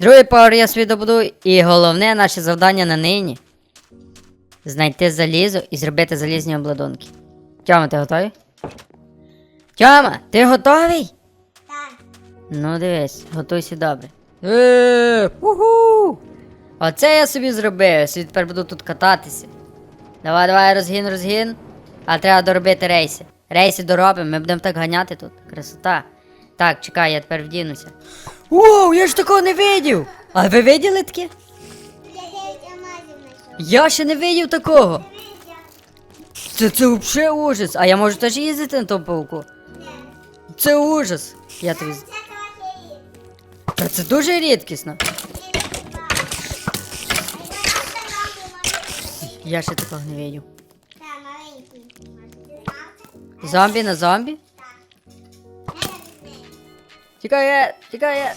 Другий поверх я собі добуду, і головне наше завдання на нині. Знайти залізо і зробити залізні обладунки. Тьома, ти готовий? Тьома, ти готовий? Так. Ну дивись, готуйся добре. Е, уху! Оце я собі зробив, собі тепер буду тут кататися. Давай, давай, розгін, розгін. А треба доробити рейси. Рейси доробимо, ми будемо так ганяти тут. Красота. Так, чекай, я тепер вдінуся. Воу, я ж такого не видів! А ви виділи таке? Я ще не видів такого. Це, це взагалі ужас. А я можу теж їздити на тому пауку? Це ужас. Я тобі. Та це дуже рідкісно. Я ще такого не видів. Зомбі на зомбі? Тікає, тікає.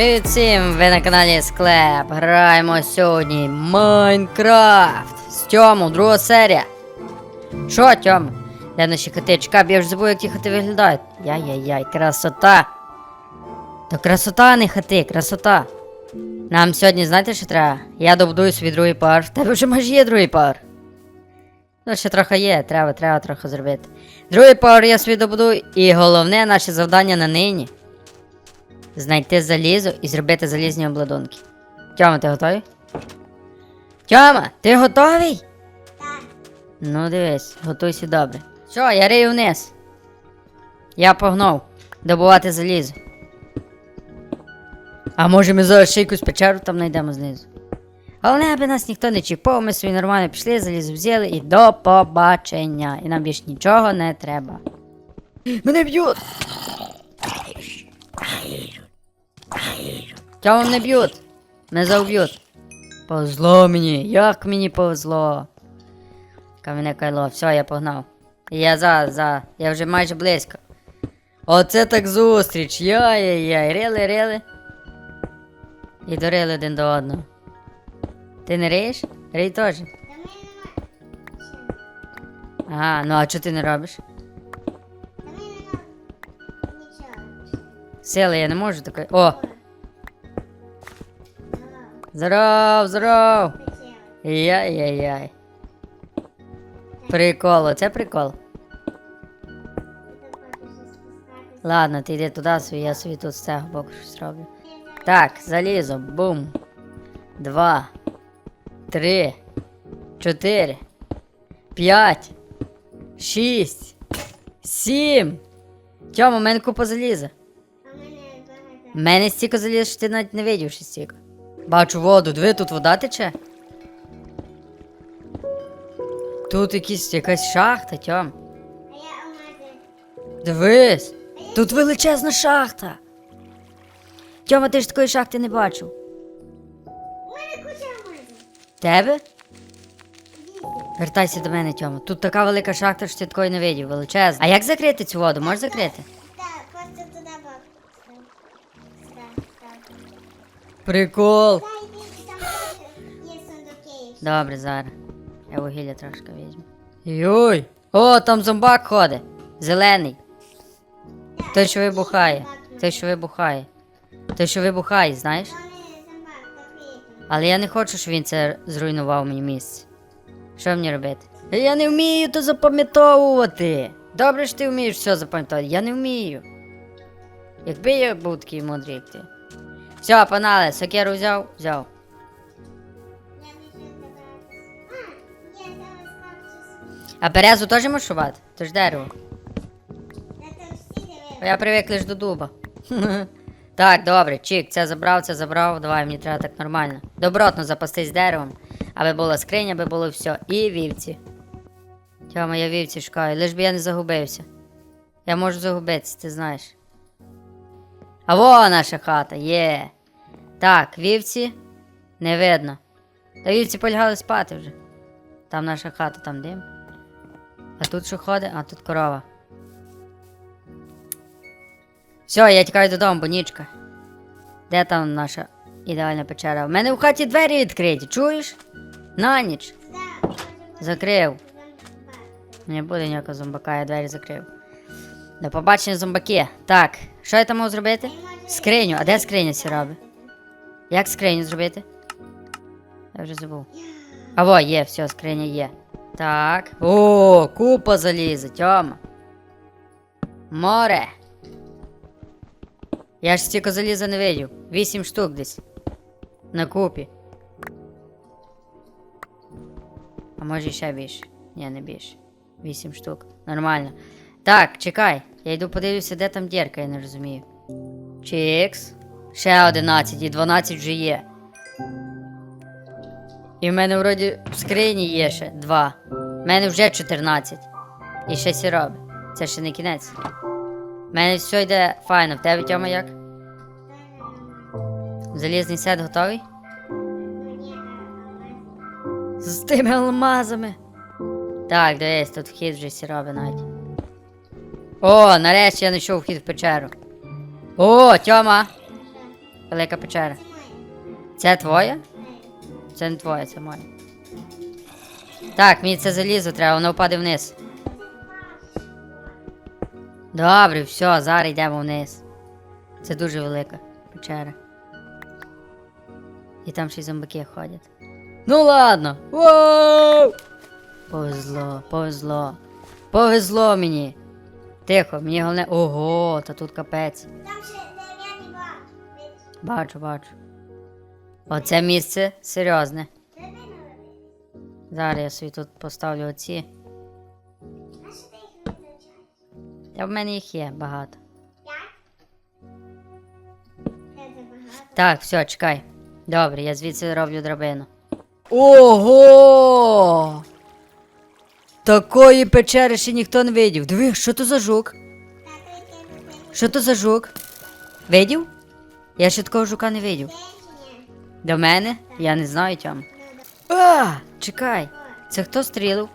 Привіт всім! Ви на каналі Склеп. Граємо сьогодні Майнкрафт. З Тьому, друга серія. Що, Тьом? Де наші хати? Чекай, я вже забув, як ті хати виглядають. Яй-яй-яй, красота. То красота, не хати, красота. Нам сьогодні, знаєте, що треба? Я добудую свій другий пар. В тебе вже майже є другий пар. Ну, ще трохи є, треба, треба трохи зробити. Другий пар я собі добудую, і головне наше завдання на нині. Знайти залізо і зробити залізні обладунки. Тьома, ти готовий? Тьома, ти готовий? Так. Ну дивись, готуйся добре. Що, я рию вниз. Я погнав добувати залізо. А може ми зараз ще якусь печеру там знайдемо знизу. Головне, аби нас ніхто не чіпав, ми собі нормально пішли, залізо взяли і до побачення. І нам більш нічого не треба. Мене б'ють! Тьому не б'ють. Не завб'ють. Повезло мені. Як мені повезло. Кам'яне кайло, все, я погнав. Я за, за, я вже майже близько. Оце так зустріч. Яй-яй-яй. Рили, рили. І дорили один до одного. Ти не риєш? Рий теж. Ага, ну а що ти не робиш? Сили я не можу такої. О! Здоров, здоров! Яй-яй-яй. Прикол, оце прикол. Ладно, ти йди туди собі, я собі тут з цього боку щось роблю. Так, залізо. Бум. Два. Три. Чотири. П'ять. Шість. Сім. Тьома, у мене купа заліза. Мене стільки заліз, що ти навіть не видів, що стільки. Бачу воду, диви, тут вода тече. Тут якісь, якась шахта, Тьом. Дивись. Тут величезна шахта. Тьома, ти ж такої шахти не бачив. Тебе? Вертайся до мене, Тьома. Тут така велика шахта, що ти такої не видів, величезна. А як закрити цю воду? Можеш закрити? Прикол. Добре, зараз. Я вугілля трошки візьму. Йой! О, там зомбак ходить. Зелений. Той, що вибухає. Той, що вибухає. Той, що вибухає, знаєш? Але я не хочу, щоб він це зруйнував мені місце. Що мені робити? Я не вмію то запам'ятовувати. Добре що ти вмієш все запам'ятовувати. Я не вмію. Якби я був такий мудрий, як ти. Все, панали, сокеру взяв, взяв. А, березу теж можеш шувати? То ж дерево. Я привик лиш до дуба. так, добре, чик, це забрав, це забрав. Давай, мені треба так нормально. Добротно запастись деревом, аби була скриня, аби було все. І вівці. Тьома, я вівці шукаю, лиш би я не загубився. Я можу загубитися, ти знаєш. А во наша хата, є. Так, вівці не видно. Та вівці полягали спати вже. Там наша хата, там дим. А тут що ходить? А тут корова. Все, я тікаю додому, бо нічка. Де там наша ідеальна печера? У мене в хаті двері відкриті, чуєш? На ніч. Закрив. Не буде ніякого зомбака, я двері закрив. До побачення, зомбаки. Так, що я там можу зробити? Скриню. А де скриня сі робить? Як скриню зробити? Я вже забув. А во, є, все, скриня є. Так. О, купа заліза, Тьома. Море. Я ж стільки заліза не видів. Вісім штук десь. На купі. А може ще більше? Ні, не більше. Вісім штук. Нормально. Так, чекай. Я йду подивлюся, де там дірка, я не розумію. Чікс. Ще 11 і 12 вже є. І в мене вроді в скрині є ще 2. В мене вже 14. І ще сіроби. Це ще не кінець. В мене все йде файно. В тебе Тьома як? Залізний сет готовий? З тими алмазами. Так, дивись, тут вхід вже сіроби навіть. О, нарешті я знайшов вхід в печеру. О, Тьома! Велика печера. Це твоя? Це не твоє, це моє. Так, мені це залізо треба, воно впаде вниз. Добре, все, зараз йдемо вниз. Це дуже велика печера. І там ще й зомбаки ходять. Ну ладно. Воу! Повезло, повезло. Повезло мені. Тихо, мені головне. Ого, та тут капець. Там ще дерев'яний бак. Бачу, бачу. Оце місце серйозне. Зараз я собі тут поставлю оці. А що ти їх визначаєш? Та в мене їх є багато. Так, все, чекай. Добре, я звідси роблю драбину. Ого! Такої печери ще ніхто не видів. Диви, що то за жук? Що то за жук? Видів? Я ще такого жука не видів. До мене? Я не знаю тьому. Ну, А, чекай. Це хто стрілив?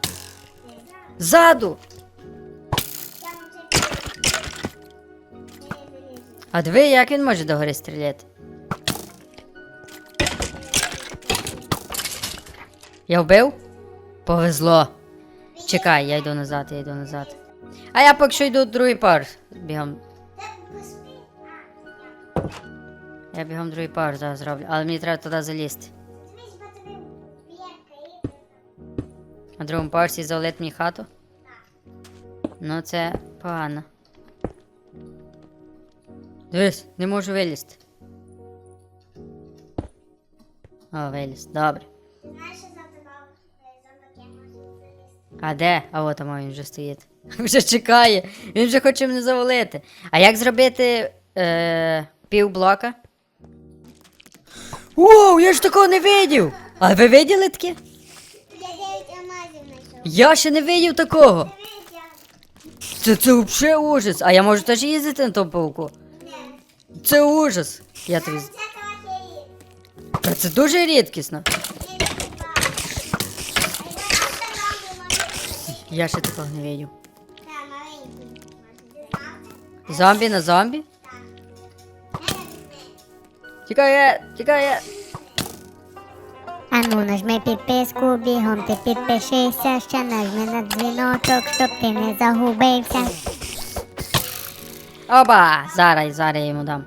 Ззаду! А диви, як він може догори стріляти? Я вбив? Повезло. Чекай, я йду назад, я йду назад. А я поки що йду другий пар. Бігом. Я. Бігом другий пар зараз зроблю. Але мені треба туди залізти. На другому поверсі завалить мені хату. Ну, це погано. Дивись, не можу вилізти. О, виліз, добре. А де? А от там він вже стоїть. Вже чекає. Він вже хоче мене завалити. А як зробити е, пів блока? Воу, я ж такого не видів! А ви виділи таке? Я дев'ять алмазів знайшов. Я ще не видів такого. Це, це взагалі ужас. А я можу теж їздити на тому пауку? Це ужас. Я тобі. Та це дуже рідкісно. Я ще такого не видів. Зомбі на зомбі? Тікає, тікає. Ану, нажми підписку, бігом ти підпишися, ще нажми на дзвіночок, щоб ти не загубився. Оба! Зараз, зараз я йому дам.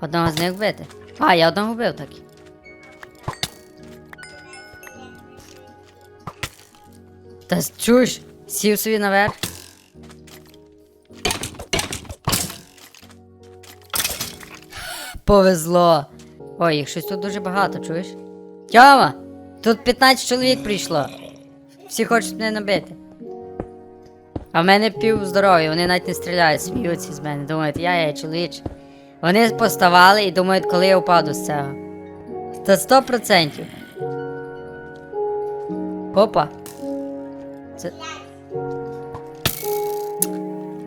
Одного з них вбити. А, я одного вбив так. Та чуєш, сів собі наверх. Повезло. Ой, їх щось тут дуже багато, чуєш? Тьома! Тут 15 чоловік прийшло. Всі хочуть мене набити. А в мене пів здоров'я, вони навіть не стріляють, сміються з мене. Думають, я є чоловіч. Вони поставали і думають, коли я впаду з цього. Та сто процентів. Опа. Це...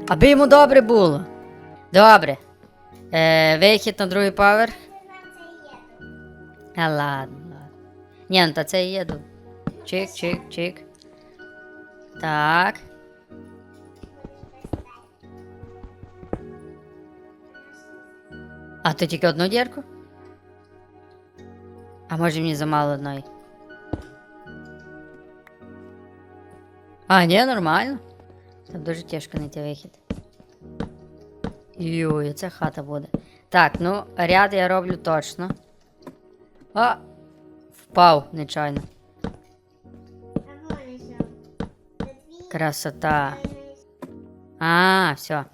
Аби йому добре було. Добре. Е, вихід на другий поверх. А ладно. Ні, ну та це і є. чик, чик, чик. Так. А то тільки одну дірку? А може мені замало одної? А, ні, нормально. Там дуже тяжко знайти вихід. Йой, це хата буде. Так, ну, ряд я роблю точно. А! Впав нечайно. Красота. А, все.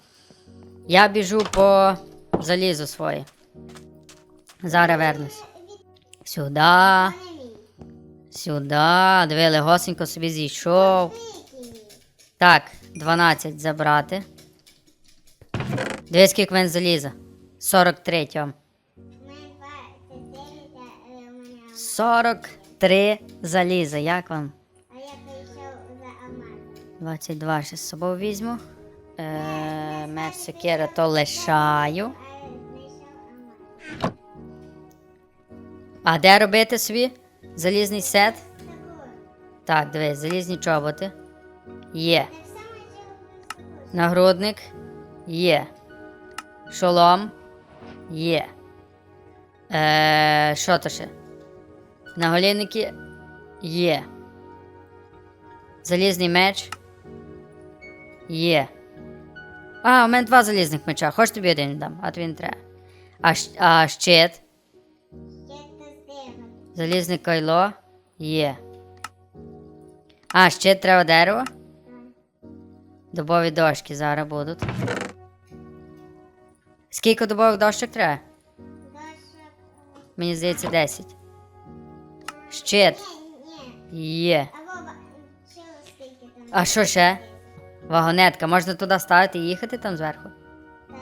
Я біжу по залізу своє. Зараз вернусь. Сюди. А не. Сюди. Диви, легосенько собі зійшов. Так, 12 забрати. Дивись, скільки в мене заліза. 43 тьом. У мене два, це дев'ять, а е, у мене алмаз. 43 заліза. Як вам? А я прийшов за алмаз. 22 ще з собою візьму. Е, меч то лишаю. А де робити собі? Залізний сет? Так, дивись, залізні чоботи. Є. Нагрудник. Є. Шолом. Є. Е, що то ще? Наголінники. Є. Залізний меч. Є. А, у мене два залізних меча. Хоч тобі один дам, а тобі не треба. А, а щит. Залізне кайло. Є. А, щит треба дерево. Дубові дошки зараз будуть. Скільки дубових дощок треба? Мені здається, 10. Щит. Є. А що ще? Вагонетка. Можна туди ставити і їхати там зверху? Так,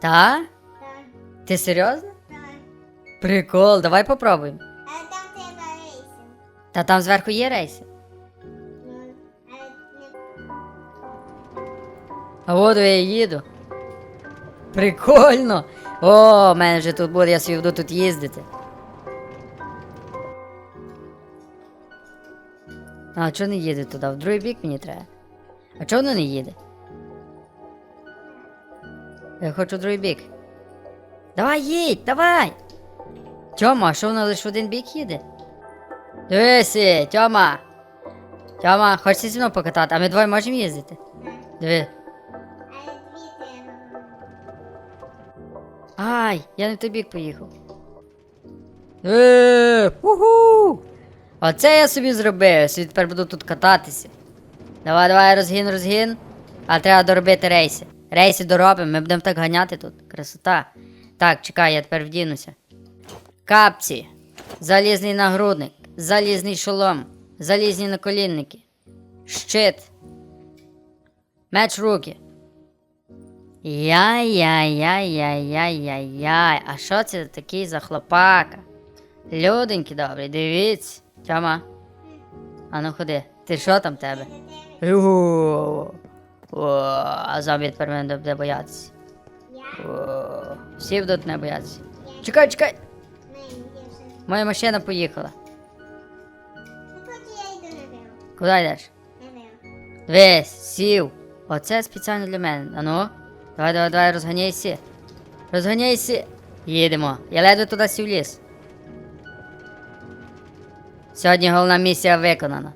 Та? так, Ти серйозно? так. Прикол, давай попробуємо. Але там треба рейсів. Та там зверху є рейси. А от я їду. Прикольно. О, в мене вже тут буде, я собі буду тут їздити. А чого не їде туди? В другий бік мені треба. А чого воно не їде? Я хочу в другий бік. Давай їдь, давай! Тьома, що воно лише в один бік їде? Дивися, Тьома! Тьома, хочеш зі мною покатати? А ми двоє можемо їздити? Диви. Ай, я не в той бік поїхав. Е, уху! Оце я собі зробив. Я собі тепер буду тут кататися. Давай, давай, розгін, розгін. А треба доробити рейси. Рейси доробимо, ми будемо так ганяти тут. Красота. Так, чекай, я тепер вдінуся. Капці, залізний нагрудник, залізний шолом, залізні наколінники, щит, меч руки. Яй-яй-яй-яй-яй-яй. А що це такий за хлопака? Люденькі добрі, дивіться. Тьома. А ну ходи. Ти що там тебе? О, О, а зомбі тепер мене буде боятися. О, всі будуть не боятися. Чекай, чекай. Моя машина поїхала. Куди йдеш? Весь, сів. Оце спеціально для мене. А ну, давай, давай, давай, розганяйся. Розганяйся. Їдемо. Я ледве туди сів ліс. Сьогодні головна місія виконана.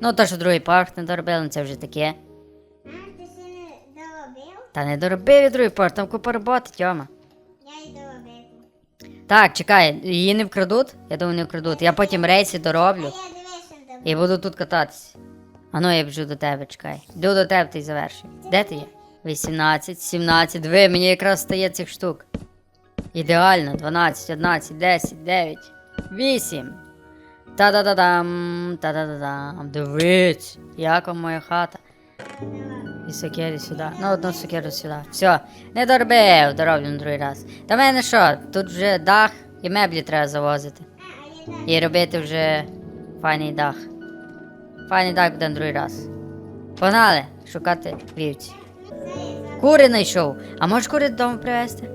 Ну, то, що другий парк не доробили, ну, це вже таке. А, ти ще не доробив? Та не доробив я другий парк, там купа роботи, Тьома. Я й доробив. Так, чекай, її не вкрадуть? Я думаю, не вкрадуть. Я потім рейси А дороблю я дивився добре. і буду тут кататися. А ну я біжу до тебе, чекай. Йду до тебе ти завершуй. Де ти є? 18, 17, диви, мені якраз стає цих штук. Ідеально, 12, 11, 10, 9, 8. Та-да-да-дам, та-да-да-дам. Дивись, як моя хата. І сокири сюди. Ну, одну сокиру сюди. Все, не доробив, дороблю на другий раз. Та мене що, тут вже дах і меблі треба завозити. І робити вже файний дах. Файний дах буде на другий раз. Погнали шукати вівці. Кури знайшов. А можеш кури додому привезти?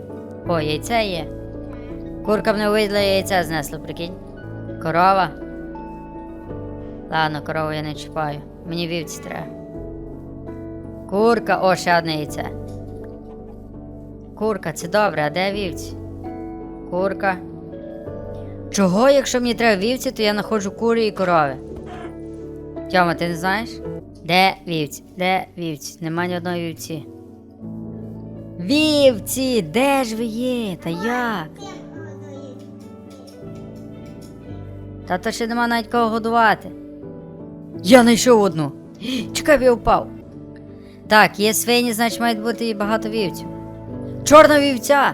О, яйце є. Курка мене увиділа і яйце знесла, прикинь. Корова. Ладно, корову я не чіпаю. Мені вівці треба. Курка, о, ще одне яйце. Курка, це добре, а де вівці? Курка. Чого, якщо мені треба вівці, то я знаходжу кури і корови? Тьома, ти не знаєш? Де вівці? Де вівці? Нема ні одної вівці. Вівці! Де ж ви є? Та як? Та то ще нема навіть кого годувати. Я знайшов одну. Чекай, я впав. Так, є свині, значить мають бути і багато вівців. Чорна вівця!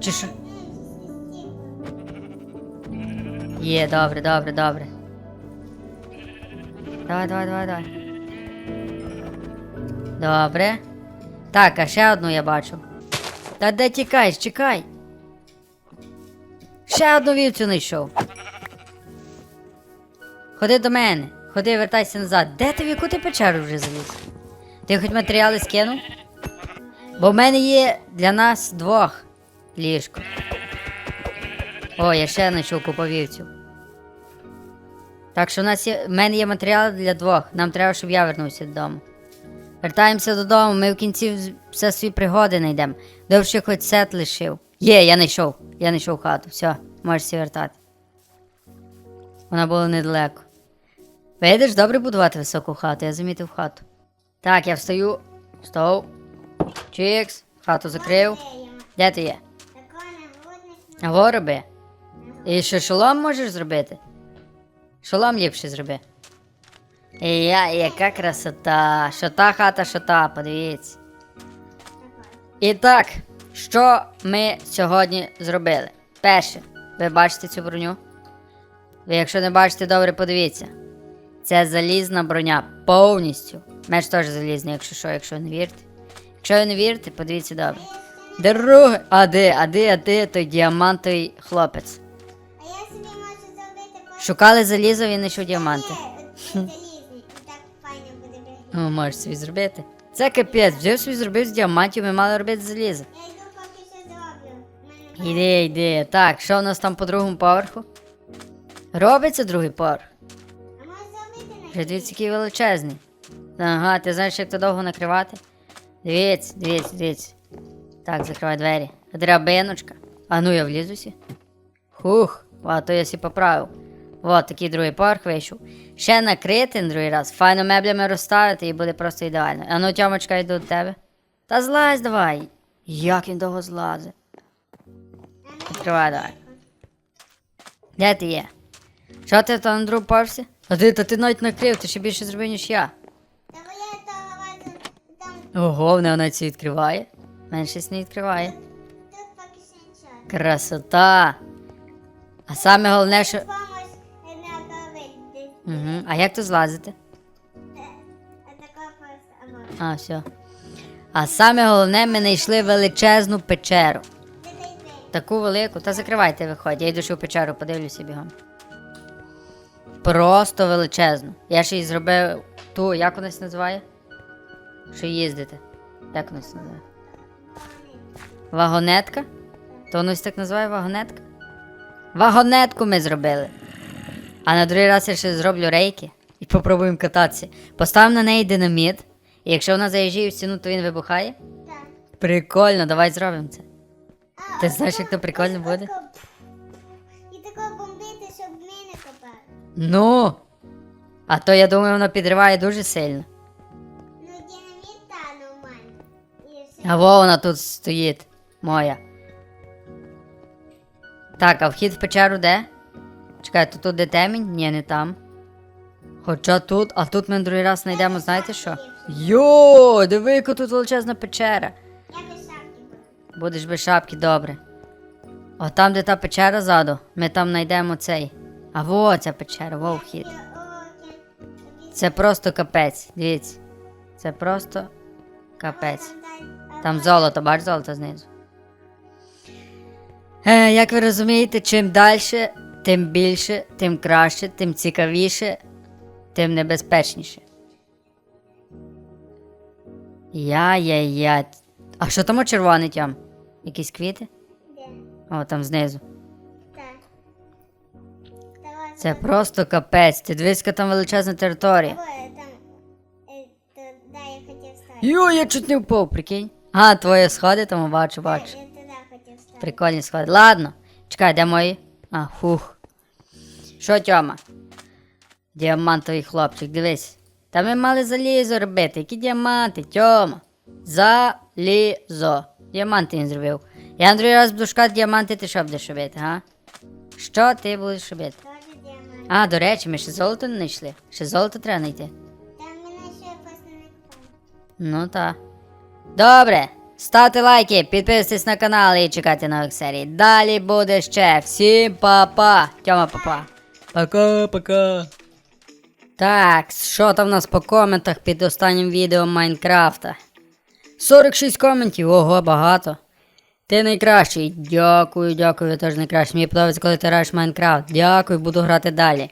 Чи що? Є, добре, добре, добре. Давай, давай, давай, давай. Добре. Так, а ще одну я бачу. Та де тікаєш, чекай. Ще одну вівцю знайшов. Ходи до мене. Ходи, вертайся назад. Де ти в яку ти печеру вже заліз? Ти хоч матеріали скинув? Бо в мене є для нас двох ліжко. О, я ще знайшов купу вівців. Так що в нас є. В мене є матеріали для двох. Нам треба, щоб я вернувся додому. Вертаємося додому, ми в кінці все свої пригоди знайдемо. Довше хоч сет лишив. Є, я знайшов. Я знайшов хату. Все, можеш вертати. Вона була недалеко. Видиш, добре будувати високу хату, я замітив хату. Так, я встаю. Встав. Чікс, хату закрив. Де ти є? Такого нагодник. Аго роби. І що шолом можеш зробити? Шолом ліпше зроби. І я, яка красота. Що та хата, що та, подивіться. І так, що ми сьогодні зробили? Перше, ви бачите цю броню? Ви, якщо не бачите, добре подивіться. Це залізна броня повністю. Меч теж залізний, якщо що, якщо не вірите. Якщо ви не вірите, подивіться добре. Друге. А де, а де, а де той діамантовий хлопець? А я собі можу зробити. Шукали залізо, він знайшов діаманти. О, можеш собі зробити. Це капець, взяв собі зробив з діамантів, ми мали робити з заліза. Я йду поки що зроблю. В мене Іди, йди. Так, що у нас там по другому поверху? Робиться другий поверх. А зробити Вже дивіться, який величезний. Ага, ти знаєш, як то довго накривати? Дивіться, дивіться, дивіться. Так, закривай двері. Драбиночка. А ну я влізуся. Хух, а то я сі поправив. От такий другий поверх вийшов. Ще накрити на другий раз, файно меблями розставити і буде просто ідеально. А ну, тьомочка, йду до тебе. Та злазь давай. Як він довго злазить. Відкривай давай. Де ти є? Що ти там на другому поверсі? А ти, та ти навіть накрив, ти ще більше зробив, ніж я. Ого, вона вона ці відкриває. Щось не відкриває. Красота. А саме головне, що. Угу. А як тут злазити? А все. А саме головне, ми знайшли величезну печеру. Таку велику. Та закривайте, виходь. Я йду ще в печеру, подивлюся бігом. Просто величезну. Я ще й зробив ту, як вона називає? Що їздити. Як вона називає? Вагонетка? То воно так називає вагонетка? Вагонетку ми зробили. А на другий раз я ще зроблю рейки і попробуємо кататися. Поставимо на неї динаміт, і якщо вона заїжджає в стіну, то він вибухає. Так. Прикольно, давай зробимо це. А, Ти ось знаєш, як то прикольно ось буде? І тако бомбити, щоб міни копали. Ну. А то я думаю, воно підриває дуже сильно. Ну, динаміт та нормально. І все. А во вона тут стоїть. Моя. Так, а вхід в печеру де? Чекай, то тут де темінь? Ні, не там. Хоча тут, а тут ми другий раз знайдемо, знаєте що? Йо, диви, яка тут величезна печера. Я без шапки. Будеш без шапки, добре. А там, де та печера ззаду, ми там знайдемо цей. А во ця печера, во вхід. Це просто капець, дивіться. Це просто капець. Там золото, бач золото знизу. Е, як ви розумієте, чим далі, тим більше, тим краще, тим цікавіше, тим небезпечніше. Я-я-я. А що там червоний тям? Якісь квіти? Де? О, там знизу. Так. Це просто капець. Ти дивись, там величезна територія. Е. Йо, я чуть не впав, прикинь. А, твої сходи там бачу, бачу. Хотів стати. Прикольні сходи. Ладно. Чекай, де мої? А, хух. Що, Тьома? Діамантовий хлопчик, дивись. Та ми мали залізо робити. Які діаманти, Тьома? Залізо. Діаманти він зробив. Я на другий раз буду шукати діаманти, ти що будеш робити, га? Що ти будеш робити? А, до речі, ми ще золото не знайшли. Ще золото треба знайти. Там мене ще не. Ну та. Добре. Ставте лайки, підписуйтесь на канал і чекайте нових серій. Далі буде ще. Всім па-па. Тьома па-па. Пока-пока. Так, що там в нас по коментах під останнім відео Майнкрафта? 46 коментів, ого, багато. Ти найкращий. Дякую, дякую, теж найкращий. Мені подобається, коли ти граєш Майнкрафт. Дякую, буду грати далі.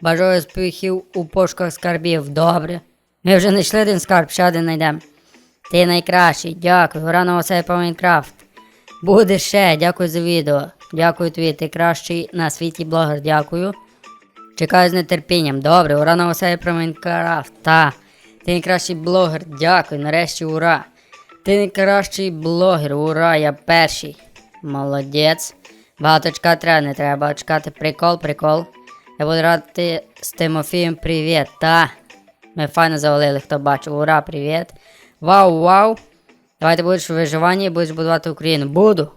Бажаю успіхів у пошуках скарбів. Добре. Ми вже знайшли один скарб, ще один знайдемо. Ти найкращий, дякую. Гра на оце по Майнкрафт. Буде ще, дякую за відео. Дякую тобі, ти кращий на світі блогер, дякую. Чекаю з нетерпінням. Добре, ура на оце про Майнкрафт. Та. Ти найкращий блогер, дякую, нарешті ура. Ти найкращий блогер, ура, я перший. Молодець. Багато чекати треба, не треба чекати. Прикол, прикол. Я буду грати з Тимофієм привіт, та. Ми файно завалили, хто бачив. Ура, привіт. Вау, вау. Давай ти будеш у виживанні і будеш будувати Україну. Буду.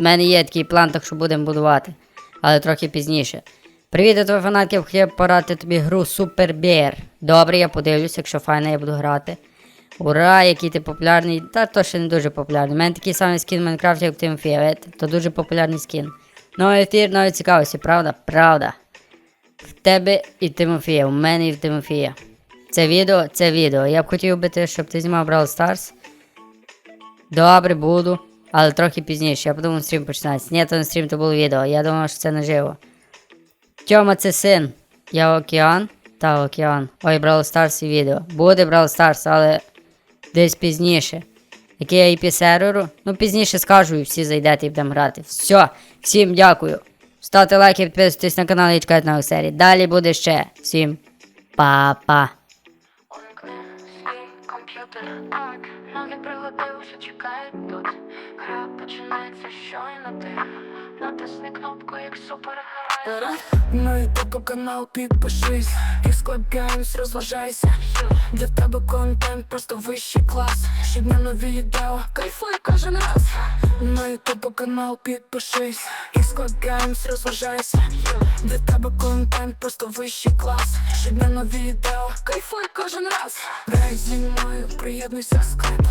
У мене є такий план, так що будемо будувати. Але трохи пізніше. Привіт, я твої фанатки, хотів порадити тобі гру Super Bear. Добре, я подивлюсь, якщо файно я буду грати. Ура, який ти популярний. Та то ще не дуже популярний. У мене такий самий скін в Майнкрафті, як в Тимофія, видите? То дуже популярний скін. Ну, ефір навіть цікавості, правда? Правда. В тебе і Тимофія, у мене і в Тимофія. Це відео, це відео. Я б хотів би, ти, щоб ти знімав Brawl Stars. Добре, буду. Але трохи пізніше. Я подумав, стрім починається. Ні, то не стрім, то було відео. Я думав, що це наживо. Тьома, це син. Я океан. Та океан. Ой, Brawl Stars і відео. Буде Brawl Stars, але десь пізніше. Який я IP серверу? Ну, пізніше скажу і всі зайдете і будемо грати. Все, всім дякую. Ставте лайки, підписуйтесь на канал і чекайте нових серій. Далі буде ще. Всім па-па. Так, ноги пригодився, чекають тут. Гра починається щойно ти. Натисни кнопку, як супергерой. На ютуб канал підпишись. І складаємось, розважайся. Для тебе контент просто вищий клас. Щоб на нові відео кайфуй кожен раз. На ютуб канал підпишись. І складаємось, розважайся. Для тебе контент просто вищий клас. Щоб на нові відео кайфуй кожен раз. Грай зі мною, приєднуйся скайп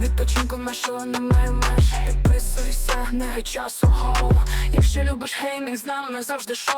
Відпочинку нашого немає меж. Підписуйся, не часу гоу. Якщо любиш геймінг, з нами the show.